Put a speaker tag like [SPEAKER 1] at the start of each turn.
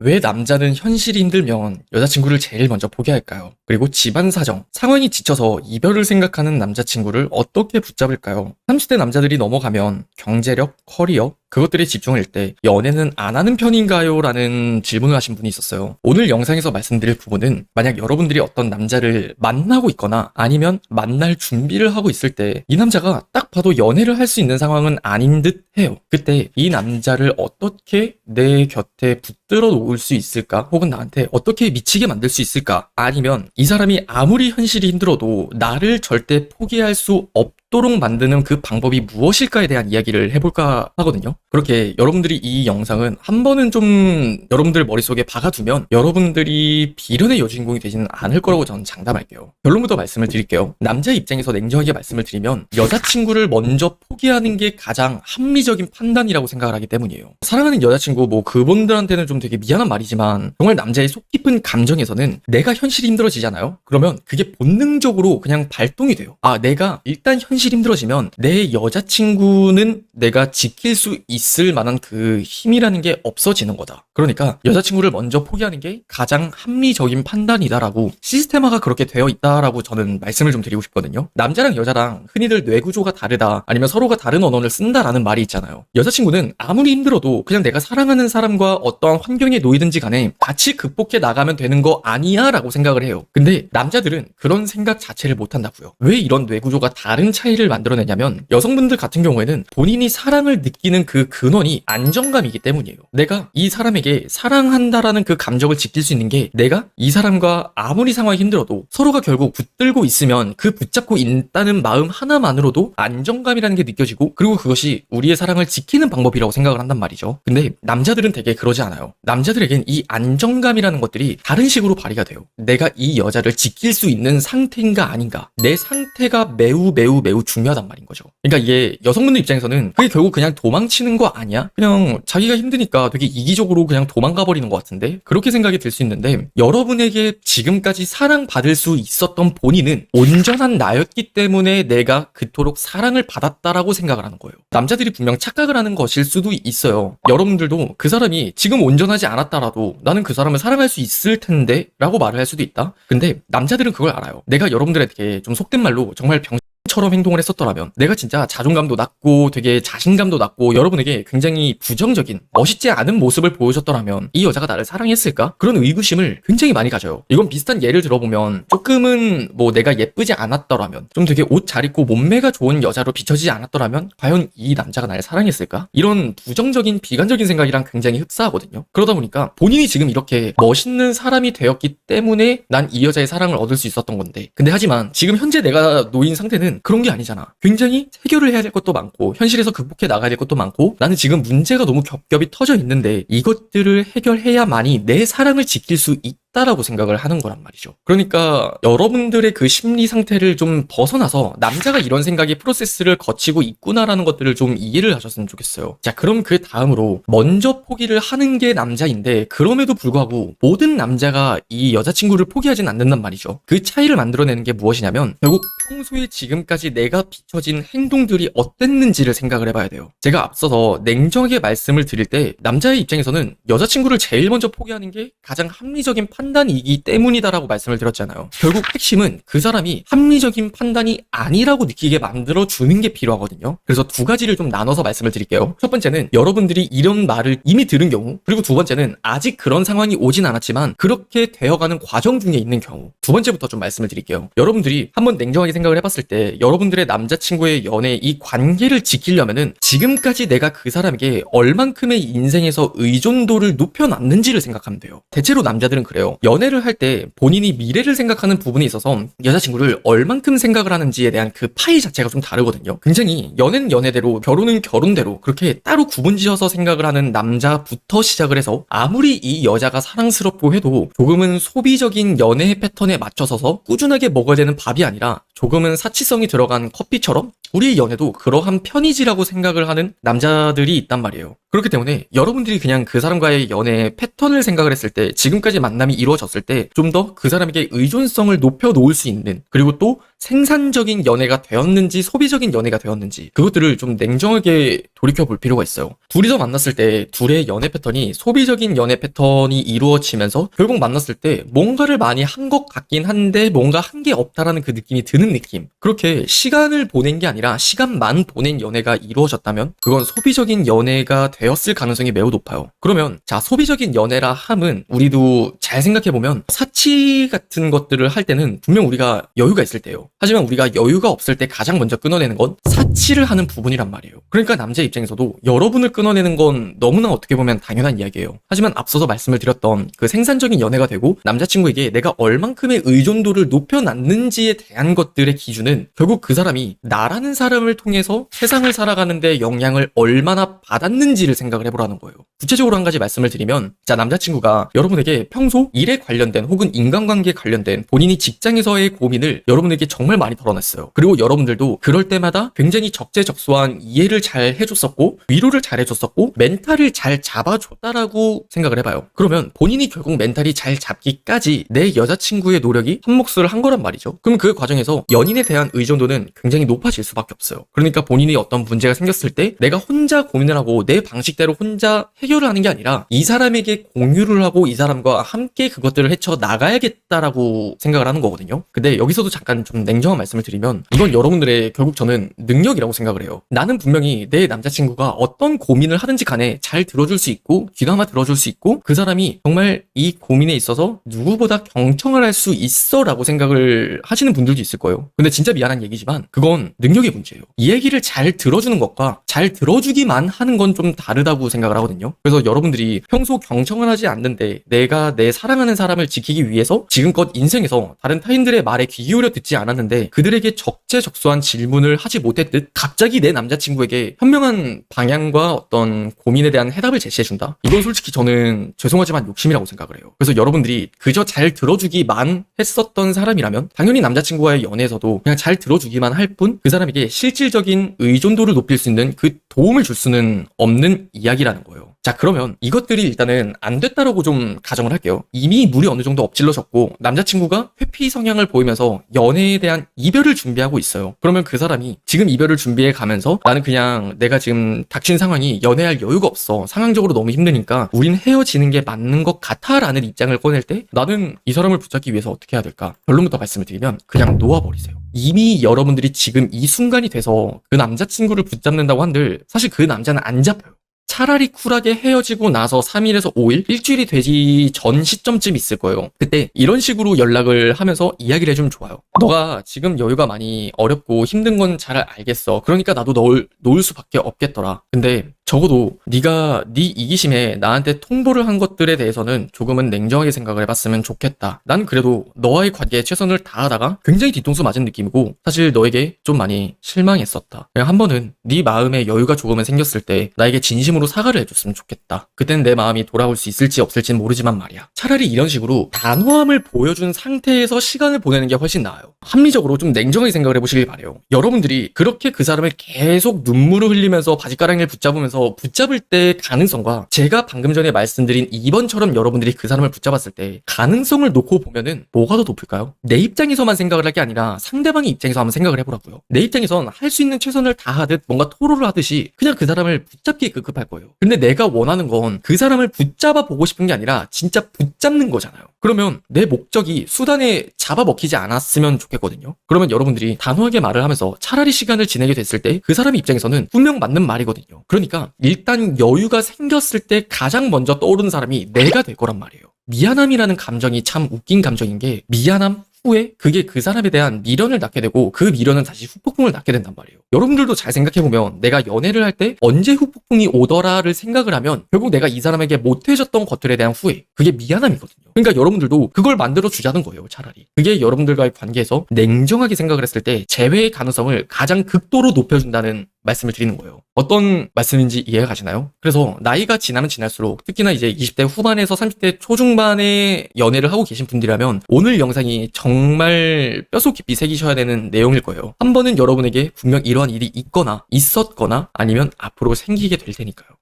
[SPEAKER 1] 왜 남자는 현실이 힘들면 여자친구를 제일 먼저 포기할까요? 그리고 집안 사정, 상황이 지쳐서 이별을 생각하는 남자친구를 어떻게 붙잡을까요? 30대 남자들이 넘어가면 경제력, 커리어, 그것들에 집중할 때 연애는 안 하는 편인가요? 라는 질문을 하신 분이 있었어요. 오늘 영상에서 말씀드릴 부분은 만약 여러분들이 어떤 남자를 만나고 있거나 아니면 만날 준비를 하고 있을 때 이 남자가 딱 봐도 연애를 할 수 있는 상황은 아닌 듯 해요. 그때 이 남자를 어떻게 내 곁에 붙들어 놓을 수 있을까? 혹은 나한테 어떻게 미치게 만들 수 있을까? 아니면 이 사람이 아무리 현실이 힘들어도 나를 절대 포기할 수 없 도록 만드는 그 방법이 무엇일까에 대한 이야기를 해볼까 하거든요. 그렇게 여러분들이 이 영상은 한 번은 좀 여러분들 머릿속에 박아두면 여러분들이 비련의 여주인공이 되지는 않을 거라고 저는 장담할게요. 결론부터 말씀을 드릴게요. 남자 입장에서 냉정하게 말씀을 드리면 여자친구를 먼저 포기하는 게 가장 합리적인 판단이라고 생각을 하기 때문이에요. 사랑하는 여자친구 뭐 그분들한테는 좀 되게 미안한 말이지만 정말 남자의 속 깊은 감정에서는 내가 현실이 힘들어지잖아요. 그러면 그게 본능적으로 그냥 발동이 돼요. 아 내가 일단 현 현실이 힘들어지면 내 여자친구는 내가 지킬 수 있을 만한 그 힘이라는 게 없어지는 거다. 그러니까 여자친구를 먼저 포기하는 게 가장 합리적인 판단이다라고 시스테마가 그렇게 되어 있다라고 저는 말씀을 좀 드리고 싶거든요. 남자랑 여자랑 흔히들 뇌구조가 다르다 아니면 서로가 다른 언어를 쓴다라는 말이 있잖아요. 여자친구는 아무리 힘들어도 그냥 내가 사랑하는 사람과 어떠한 환경에 놓이든지 간에 같이 극복해 나가면 되는 거 아니야 라고 생각을 해요. 근데 남자들은 그런 생각 자체를 못 한다고요. 왜 이런 뇌구조가 다른 차이 차이를 만들어내냐면 여성분들 같은 경우에는 본인이 사랑을 느끼는 그 근원이 안정감이기 때문이에요. 내가 이 사람에게 사랑한다라는 그 감정을 지킬 수 있는 게 내가 이 사람과 아무리 상황이 힘들어도 서로가 결국 붙들고 있으면 그 붙잡고 있다는 마음 하나만으로도 안정감이라는 게 느껴지고 그리고 그것이 우리의 사랑을 지키는 방법이라고 생각을 한단 말이죠. 근데 남자들은 되게 그러지 않아요. 남자들에겐 이 안정감이라는 것들이 다른 식으로 발휘가 돼요. 내가 이 여자를 지킬 수 있는 상태인가 아닌가. 내 상태가 매우 매우 매우 중요하단 말인 거죠. 그러니까 이게 여성분들 입장에서는 그게 결국 그냥 도망치는 거 아니야? 그냥 자기가 힘드니까 되게 이기적으로 그냥 도망가 버리는 것 같은데 그렇게 생각이 들 수 있는데 여러분에게 지금까지 사랑받을 수 있었던 본인은 온전한 나였기 때문에 내가 그토록 사랑을 받았다라고 생각을 하는 거예요. 남자들이 분명 착각을 하는 것일 수도 있어요. 여러분들도 그 사람이 지금 온전하지 않았다라도 나는 그 사람을 사랑할 수 있을 텐데 라고 말을 할 수도 있다. 근데 남자들은 그걸 알아요. 내가 여러분들에게 좀 속된 말로 정말 병 처럼 행동을 했었더라면 내가 진짜 자존감도 낮고 되게 자신감도 낮고 여러분에게 굉장히 부정적인 멋있지 않은 모습을 보여줬더라면 이 여자가 나를 사랑했을까? 그런 의구심을 굉장히 많이 가져요. 이건 비슷한 예를 들어보면 조금은 뭐 내가 예쁘지 않았더라면 좀 되게 옷 잘 입고 몸매가 좋은 여자로 비춰지지 않았더라면 과연 이 남자가 나를 사랑했을까? 이런 부정적인 비관적인 생각이랑 굉장히 흡사하거든요. 그러다 보니까 본인이 지금 이렇게 멋있는 사람이 되었기 때문에 난 이 여자의 사랑을 얻을 수 있었던 건데 근데 하지만 지금 현재 내가 놓인 상태는 그런 게 아니잖아. 굉장히 해결을 해야 될 것도 많고 현실에서 극복해 나가야 될 것도 많고 나는 지금 문제가 너무 겹겹이 터져 있는데 이것들을 해결해야만이 내 사랑을 지킬 수 있. 있다라고 생각을 하는 거란 말이죠. 그러니까 여러분들의 그 심리 상태를 좀 벗어나서 남자가 이런 생각의 프로세스를 거치고 있구나라는 것들을 좀 이해를 하셨으면 좋겠어요. 자, 그럼 그 다음으로 먼저 포기를 하는 게 남자인데 그럼에도 불구하고 모든 남자가 이 여자친구를 포기하진 않는단 말이죠. 그 차이를 만들어내는 게 무엇이냐면 결국 평소에 지금까지 내가 비춰진 행동들이 어땠는지를 생각을 해봐야 돼요. 제가 앞서서 냉정하게 말씀을 드릴 때 남자의 입장에서는 여자친구를 제일 먼저 포기하는 게 가장 합리적인 판 판단이기 때문이다라고 말씀을 드렸잖아요. 결국 핵심은 그 사람이 합리적인 판단이 아니라고 느끼게 만들어 주는 게 필요하거든요. 그래서 두 가지를 좀 나눠서 말씀을 드릴게요. 첫 번째는 여러분들이 이런 말을 이미 들은 경우, 그리고 두 번째는 아직 그런 상황이 오진 않았지만 그렇게 되어가는 과정 중에 있는 경우. 두 번째부터 좀 말씀을 드릴게요. 여러분들이 한번 냉정하게 생각을 해봤을 때 여러분들의 남자친구의 연애 이 관계를 지키려면은 지금까지 내가 그 사람에게 얼만큼의 인생에서 의존도를 높여놨는지를 생각하면 돼요. 대체로 남자들은 그래요. 연애를 할 때 본인이 미래를 생각하는 부분이 있어서 여자친구를 얼만큼 생각을 하는지에 대한 그 파이 자체가 좀 다르거든요. 굉장히 연애는 연애대로 결혼은 결혼대로 그렇게 따로 구분지어서 생각을 하는 남자부터 시작을 해서 아무리 이 여자가 사랑스럽고 해도 조금은 소비적인 연애 패턴에 맞춰서서 꾸준하게 먹어야 되는 밥이 아니라 조금은 사치성이 들어간 커피처럼 우리의 연애도 그러한 편이지라고 생각을 하는 남자들이 있단 말이에요. 그렇기 때문에 여러분들이 그냥 그 사람과의 연애 패턴을 생각을 했을 때 지금까지 만남이 이루어졌을 때 좀 더 그 사람에게 의존성을 높여 놓을 수 있는 그리고 또 생산적인 연애가 되었는지 소비적인 연애가 되었는지 그것들을 좀 냉정하게 돌이켜 볼 필요가 있어요. 둘이서 만났을 때 둘의 연애 패턴이 소비적인 연애 패턴이 이루어지면서 결국 만났을 때 뭔가를 많이 한 것 같긴 한데 뭔가 한 게 없다라는 그 느낌이 드는 느낌. 그렇게 시간을 보낸 게 아니라 시간만 보낸 연애가 이루어졌다면 그건 소비적인 연애가 되었을 가능성이 매우 높아요. 그러면 자 소비적인 연애라 함은 우리도 잘 생각해 보면 사치 같은 것들을 할 때는 분명 우리가 여유가 있을 때요. 하지만 우리가 여유가 없을 때 가장 먼저 끊어내는 건 사치를 하는 부분이란 말이에요. 그러니까 남자 입장에서도 여러분을 끊어내는 건 너무나 어떻게 보면 당연한 이야기예요. 하지만 앞서서 말씀을 드렸던 그 생산적인 연애가 되고 남자친구에게 내가 얼만큼의 의존도를 높여놨는지에 대한 것들 의 기준은 결국 그 사람이 나라는 사람을 통해서 세상을 살아가는데 영향을 얼마나 받았는지를 생각을 해보라는 거예요. 구체적으로 한 가지 말씀을 드리면 자 남자친구가 여러분에게 평소 일에 관련된 혹은 인간관계에 관련된 본인이 직장에서의 고민을 여러분에게 정말 많이 털어냈어요. 그리고 여러분들도 그럴 때마다 굉장히 적재적소한 이해를 잘 해줬었고 위로를 잘 해줬었고 멘탈을 잘 잡아줬다라고 생각을 해봐요. 그러면 본인이 결국 멘탈이 잘 잡기까지 내 여자친구의 노력이 한 몫을 한 거란 말이죠. 그럼 그 과정에서 연인에 대한 의존도는 굉장히 높아질 수밖에 없어요. 그러니까 본인이 어떤 문제가 생겼을 때 내가 혼자 고민을 하고 내 방식대로 혼자 해결을 하는 게 아니라 이 사람에게 공유를 하고 이 사람과 함께 그것들을 헤쳐 나가야겠다라고 생각을 하는 거거든요. 근데 여기서도 잠깐 좀 냉정한 말씀을 드리면 이건 여러분들의 결국 저는 능력이라고 생각을 해요. 나는 분명히 내 남자친구가 어떤 고민을 하든지 간에 잘 들어줄 수 있고 귀담아 들어줄 수 있고 그 사람이 정말 이 고민에 있어서 누구보다 경청을 할 수 있어라고 생각을 하시는 분들도 있을 거예요. 근데 진짜 미안한 얘기지만 그건 능력의 문제예요. 이 얘기를 잘 들어주는 것과 잘 들어주기만 하는 건 좀 다르다고 생각을 하거든요. 그래서 여러분들이 평소 경청을 하지 않는데 내가 내 사랑하는 사람을 지키기 위해서 지금껏 인생에서 다른 타인들의 말에 귀 기울여 듣지 않았는데 그들에게 적재적소한 질문을 하지 못했듯 갑자기 내 남자친구에게 현명한 방향과 어떤 고민에 대한 해답을 제시해준다? 이건 솔직히 저는 죄송하지만 욕심이라고 생각을 해요. 그래서 여러분들이 그저 잘 들어주기만 했었던 사람이라면 당연히 남자친구와의 연애 에서도 그냥 잘 들어주기만 할 뿐 그 사람에게 실질적인 의존도를 높일 수 있는 그 도움을 줄 수는 없는 이야기라는 거예요. 자, 그러면 이것들이 일단은 안 됐다라고 좀 가정을 할게요. 이미 물이 어느 정도 엎질러졌고 남자친구가 회피 성향을 보이면서 연애에 대한 이별을 준비하고 있어요. 그러면 그 사람이 지금 이별을 준비해 가면서 나는 그냥 내가 지금 닥친 상황이 연애할 여유가 없어. 상황적으로 너무 힘드니까 우린 헤어지는 게 맞는 것 같아라는 입장을 꺼낼 때 나는 이 사람을 붙잡기 위해서 어떻게 해야 될까? 결론부터 말씀을 드리면 그냥 놓아버리세요. 이미 여러분들이 지금 이 순간이 돼서 그 남자친구를 붙잡는다고 한들 사실 그 남자는 안 잡혀요. 차라리 쿨하게 헤어지고 나서 3일에서 5일, 일주일이 되지 전 시점쯤 있을 거예요. 그때 이런 식으로 연락을 하면서 이야기를 해주면 좋아요. 너가 지금 여유가 많이 어렵고 힘든 건 잘 알겠어. 그러니까 나도 널 놓을 수밖에 없겠더라. 근데 적어도 네가 네 이기심에 나한테 통보를 한 것들에 대해서는 조금은 냉정하게 생각을 해봤으면 좋겠다. 난 그래도 너와의 관계에 최선을 다하다가 굉장히 뒤통수 맞은 느낌이고 사실 너에게 좀 많이 실망했었다. 그냥 한 번은 네 마음에 여유가 조금은 생겼을 때 나에게 진심으로 사과를 해줬으면 좋겠다. 그땐 내 마음이 돌아올 수 있을지 없을지는 모르지만 말이야. 차라리 이런 식으로 단호함을 보여준 상태에서 시간을 보내는 게 훨씬 나아요. 합리적으로 좀 냉정하게 생각을 해보시길 바래요. 여러분들이 그렇게 그 사람을 계속 눈물을 흘리면서 바지가랑이를 붙잡으면서 붙잡을 때 가능성과 제가 방금 전에 말씀드린 2번처럼 여러분들이 그 사람을 붙잡았을 때 가능성을 놓고 보면은 뭐가 더 높을까요? 내 입장에서만 생각을 할 게 아니라 상대방의 입장에서 한번 생각을 해보라고요. 내 입장에선 할 수 있는 최선을 다하듯 뭔가 토로를 하듯이 그냥 그 사람을 붙잡기에 급급할 거예요. 근데 내가 원하는 건 그 사람을 붙잡아 보고 싶은 게 아니라 진짜 붙잡는 거잖아요. 그러면 내 목적이 수단에 잡아먹히지 않았으면 좋겠거든요. 그러면 여러분들이 단호하게 말을 하면서 차라리 시간을 지내게 됐을 때 그 사람의 입장에서는 분명 맞는 말이거든요. 그러니까 일단 여유가 생겼을 때 가장 먼저 떠오르는 사람이 내가 될 거란 말이에요. 미안함이라는 감정이 참 웃긴 감정인 게 미안함, 후에 그게 그 사람에 대한 미련을 낳게 되고 그 미련은 다시 후폭풍을 낳게 된단 말이에요. 여러분들도 잘 생각해보면 내가 연애를 할 때 언제 후폭풍이 오더라를 생각을 하면 결국 내가 이 사람에게 못해줬던 것들에 대한 후회 그게 미안함이거든요. 그러니까 여러분들도 그걸 만들어 주자는 거예요 차라리. 그게 여러분들과의 관계에서 냉정하게 생각을 했을 때 재회의 가능성을 가장 극도로 높여준다는 말씀을 드리는 거예요. 어떤 말씀인지 이해가 가시나요? 그래서 나이가 지나면 지날수록 특히나 이제 20대 후반에서 30대 초중반에 연애를 하고 계신 분들이라면 오늘 영상이 정말 뼛속 깊이 새기셔야 되는 내용일 거예요. 한 번은 여러분에게 분명 이러한 일이 있거나 있었거나 아니면 앞으로 생기게 될 테니까요.